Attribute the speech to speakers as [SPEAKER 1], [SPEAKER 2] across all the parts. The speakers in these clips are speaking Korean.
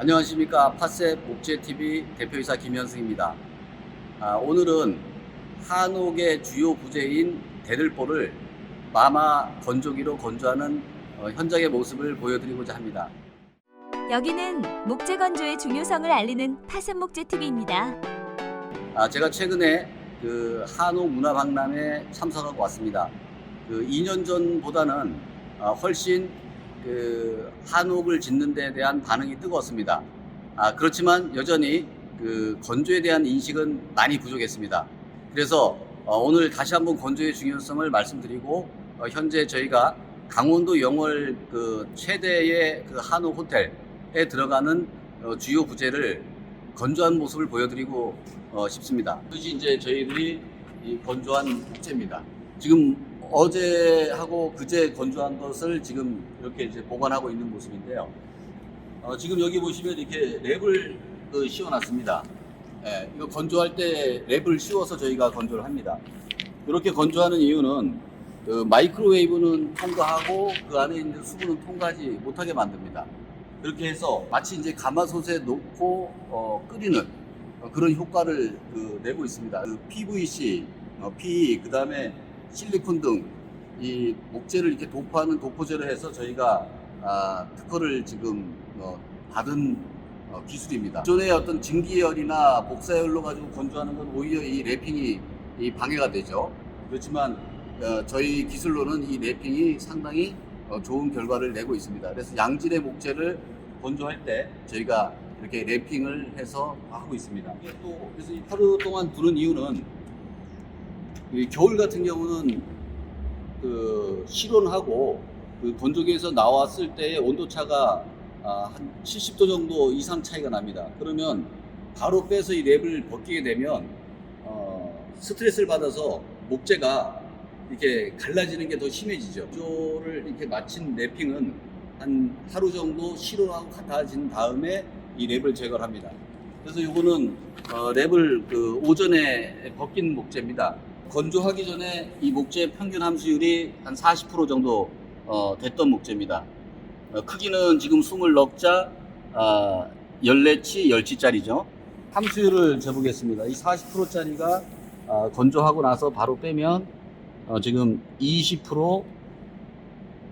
[SPEAKER 1] 안녕하십니까 파셋 목재TV 대표이사 김현승입니다. 아, 오늘은 한옥의 주요 부재인 대들보를 마마 건조기로 건조하는 어, 현장의 모습을 보여드리고자 합니다.
[SPEAKER 2] 여기는 목재 건조의 중요성을 알리는 파산 목재 TV입니다.
[SPEAKER 1] 아, 제가 최근에 그 한옥 문화박람회에 참석하고 왔습니다. 그 2년 전보다는 아, 훨씬 그 한옥을 짓는 데 대한 반응이 뜨거웠습니다. 아, 그렇지만 여전히 그 건조에 대한 인식은 많이 부족했습니다. 그래서 어, 오늘 다시 한번 건조의 중요성을 말씀드리고 어, 현재 저희가 강원도 영월 그 최대의 그 한옥 호텔에 들어가는 어, 주요 부재를 건조한 모습을 보여드리고 어, 싶습니다. 이것이 이제 저희들이 이 건조한 목재입니다. 지금 어제하고 그제 건조한 것을 지금 이렇게 이제 보관하고 있는 모습인데요. 어, 지금 여기 보시면 이렇게 랩을 그 씌워놨습니다. 예, 이거 건조할 때 랩을 씌워서 저희가 건조를 합니다. 이렇게 건조하는 이유는 그 마이크로웨이브는 통과하고 그 안에 있는 수분은 통과하지 못하게 만듭니다. 그렇게 해서 마치 이제 가마솥에 놓고 어, 끓이는 어, 그런 효과를 그, 내고 있습니다. 그 PVC, 어, PE, 그 다음에 실리콘 등 이 목재를 이렇게 도포하는 도포제를 해서 저희가 아, 특허를 지금 어, 받은 어, 기술입니다. 기존의 어떤 증기열이나 복사열로 가지고 건조하는 건 오히려 이 랩핑이 이 방해가 되죠. 그렇지만 어, 저희 기술로는 이 랩핑이 상당히 어, 좋은 결과를 내고 있습니다. 그래서 양질의 목재를 건조할 때 저희가 이렇게 랩핑을 해서 하고 있습니다. 또 그래서 이 하루 동안 두는 이유는 이 겨울 같은 경우는 그 실온하고 그 건조기에서 나왔을 때의 온도 차가 아, 한 70도 정도 이상 차이가 납니다. 그러면 바로 빼서 이 랩을 벗기게 되면 어, 스트레스를 받아서 목재가 이렇게 갈라지는 게 더 심해지죠. 조를 이렇게 마친 랩핑은 한 하루 정도 실온하고 같아진 다음에 이 랩을 제거를 합니다. 그래서 이거는 어, 랩을 그 오전에 벗긴 목재입니다. 건조하기 전에 이 목재 평균 함수율이 한 40% 정도 어, 됐던 목재입니다. 어, 크기는 지금 20넉자, 아, 14치, 10치짜리죠. 함수율을 재보겠습니다. 이 40%짜리가 아, 건조하고 나서 바로 빼면 어, 지금 20%,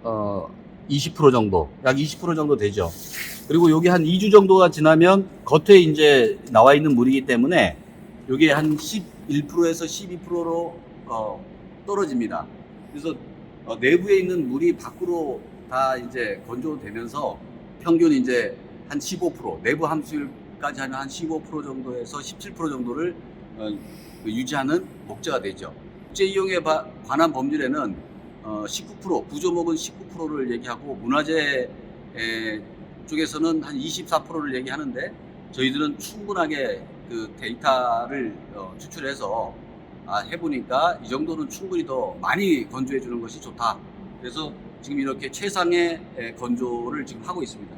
[SPEAKER 1] 어, 20% 정도, 약 20% 정도 되죠. 그리고 여기 한 2주 정도가 지나면 겉에 이제 나와 있는 물이기 때문에 이게 한 11%에서 12%로 어, 떨어집니다. 그래서 어, 내부에 있는 물이 밖으로 다 이제 건조되면서 평균 이제 한 15% 내부 함수율까지 하면 한 15% 정도에서 17% 정도를 어, 그 유지하는 목재가 되죠. 목재 이용에 바- 관한 법률에는 어, 19% 구조목은 19%를 얘기하고 문화재 에, 쪽에서는 한 24%를 얘기하는데 저희들은 충분하게 그 데이터를 어, 추출해서 아, 해보니까 이 정도는 충분히 더 많이 건조해 주는 것이 좋다. 그래서 지금 이렇게 최상의 에, 건조를 지금 하고 있습니다.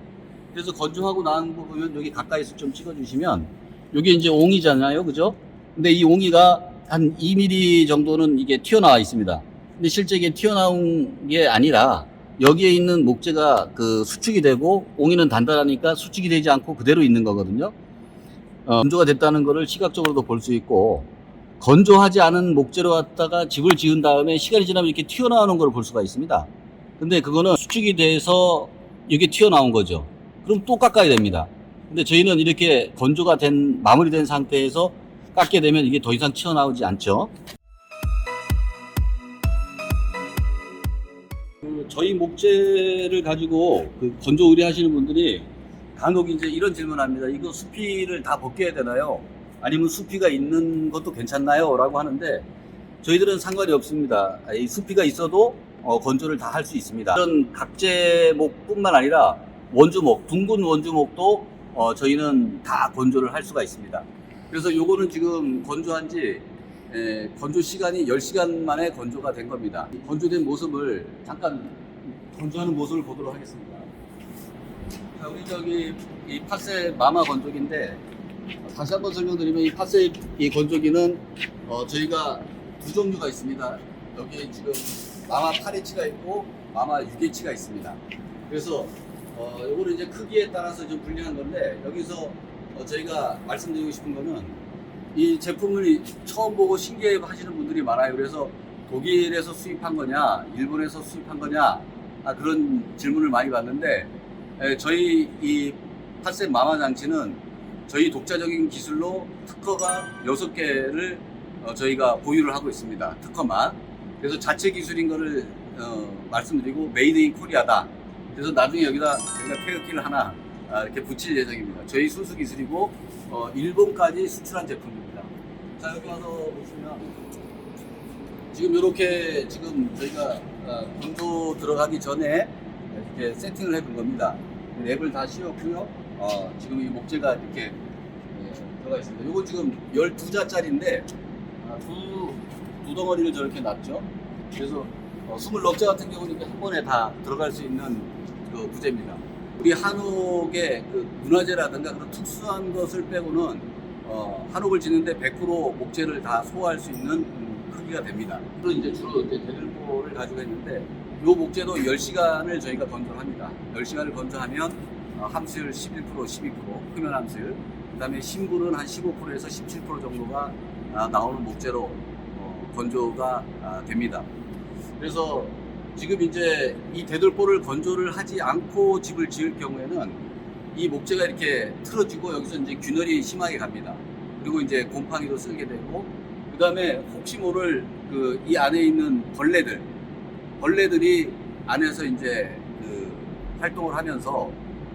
[SPEAKER 1] 그래서 건조하고 나온 거 보면 여기 가까이서 좀 찍어주시면 여기 이제 옹이잖아요, 그죠? 근데 이 옹이가 한 2mm 정도는 이게 튀어나와 있습니다. 근데 실제 이게 튀어나온 게 아니라 여기에 있는 목재가 그 수축이 되고 옹이는 단단하니까 수축이 되지 않고 그대로 있는 거거든요. 어, 건조가 됐다는 것을 시각적으로도 볼 수 있고 건조하지 않은 목재로 갖다가 집을 지은 다음에 시간이 지나면 이렇게 튀어나오는 걸 볼 수가 있습니다. 근데 그거는 수축이 돼서 이게 튀어나온 거죠. 그럼 또 깎아야 됩니다. 근데 저희는 이렇게 건조가 된 마무리된 상태에서 깎게 되면 이게 더 이상 튀어나오지 않죠. 그 저희 목재를 가지고 그 건조 의뢰하시는 분들이 간혹 이제 이런 질문합니다. 이거 수피를 다 벗겨야 되나요? 아니면 수피가 있는 것도 괜찮나요? 라고 하는데 저희들은 상관이 없습니다. 이 수피가 있어도 어, 건조를 다 할 수 있습니다. 이런 각재목뿐만 아니라 원주목, 둥근 원주목도 어, 저희는 다 건조를 할 수가 있습니다. 그래서 요거는 지금 건조한 지 에, 건조 시간이 10시간 만에 건조가 된 겁니다. 이 건조된 모습을 잠깐 건조하는 모습을 보도록 하겠습니다. 자, 우리 저기 이 파세 마마 건조기인데 어, 다시 한번 설명드리면 이 파세 이 건조기는 어, 저희가 두 종류가 있습니다. 여기 지금 마마 8H가 있고 마마 6H가 있습니다. 그래서 어, 요거는 이제 크기에 따라서 좀 불리한 건데 여기서 어, 저희가 말씀드리고 싶은 거는 이 제품을 처음 보고 신기해 하시는 분들이 많아요. 그래서 독일에서 수입한 거냐, 일본에서 수입한 거냐, 아, 그런 질문을 많이 받는데, 에, 저희 이 팟셋 마마 장치는 저희 독자적인 기술로 특허가 6개를 어, 저희가 보유를 하고 있습니다. 특허만. 그래서 자체 기술인 거를 어, 말씀드리고 메이드 인 코리아다. 그래서 나중에 여기다 저희가 태극기를 하나 아, 이렇게 붙일 예정입니다. 저희 순수 기술이고 어, 일본까지 수출한 제품입니다. 자 여기 와서 보시면 지금 이렇게 지금 저희가 어, 건조 들어가기 전에 이렇게 세팅을 해둔 겁니다. 랩을 다 씌웠고요. 어, 지금 이 목재가 이렇게 예, 들어가 있습니다. 이거 지금 12자짜리인데 아, 두, 두 덩어리를 저렇게 놨죠. 그래서 어, 20럭자 같은 경우는 한 번에 다 들어갈 수 있는 그 부재입니다. 우리 한옥의 그 문화재라든가 그런 특수한 것을 빼고는 어, 한옥을 짓는데 100% 목재를 다 소화할 수 있는 음, 크기가 됩니다. 그리고 이제 주로 이제 대들보를 가지고 있는데 이 목재도 10시간을 저희가 건조합니다. 10시간을 건조하면 어, 함수율 11% 12% 표면 함수율 그 다음에 신분은 한 15%에서 17% 정도가 아, 나오는 목재로 어, 건조가 아, 됩니다. 그래서 지금 이제 이 대돌보를 건조를 하지 않고 집을 지을 경우에는 이 목재가 이렇게 틀어지고 여기서 이제 균열이 심하게 갑니다. 그리고 이제 곰팡이도 쓸게 되고 그 다음에 혹시 모를 그 이 안에 있는 벌레들 벌레들이 안에서 이제 그 활동을 하면서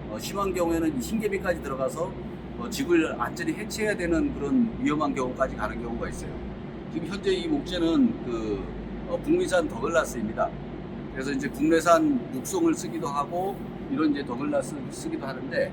[SPEAKER 1] 어, 심한 경우에는 흰개비까지 들어가서 어, 집을 완전히 해체해야 되는 그런 위험한 경우까지 가는 경우가 있어요. 지금 현재 이 목재는 그 어, 북미산 더글라스입니다. 그래서 이제 국내산 육송을 쓰기도 하고 이런 이제 더글라스 쓰기도 하는데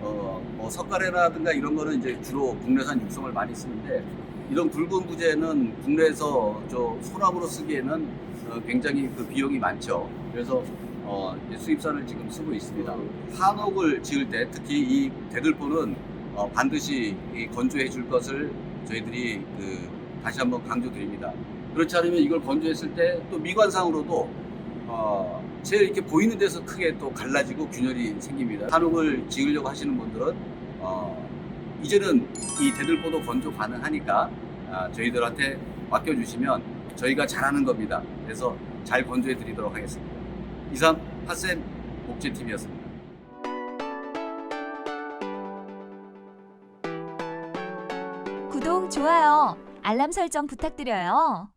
[SPEAKER 1] 어, 뭐 석가래라든가 이런 거는 이제 주로 국내산 육송을 많이 쓰는데 이런 굵은 부재는 국내에서 저 소나무로 쓰기에는 어, 굉장히 그 비용이 많죠. 그래서 어, 수입산을 지금 쓰고 있습니다. 한옥을 지을 때 특히 이 대들보는 어, 반드시 이 건조해 줄 것을 저희들이 그 다시 한번 강조드립니다. 그렇지 않으면 이걸 건조했을 때 또 미관상으로도 어, 제일 이렇게 보이는 데서 크게 또 갈라지고 균열이 생깁니다. 한옥을 지으려고 하시는 분들은 어, 이제는 이 대들보도 건조 가능하니까 아, 저희들한테 맡겨주시면 저희가 잘하는 겁니다. 그래서 잘 건조해 드리도록 하겠습니다. 이상 핫센 목재TV였습니다.
[SPEAKER 2] 구독, 좋아요, 알람 설정 부탁드려요.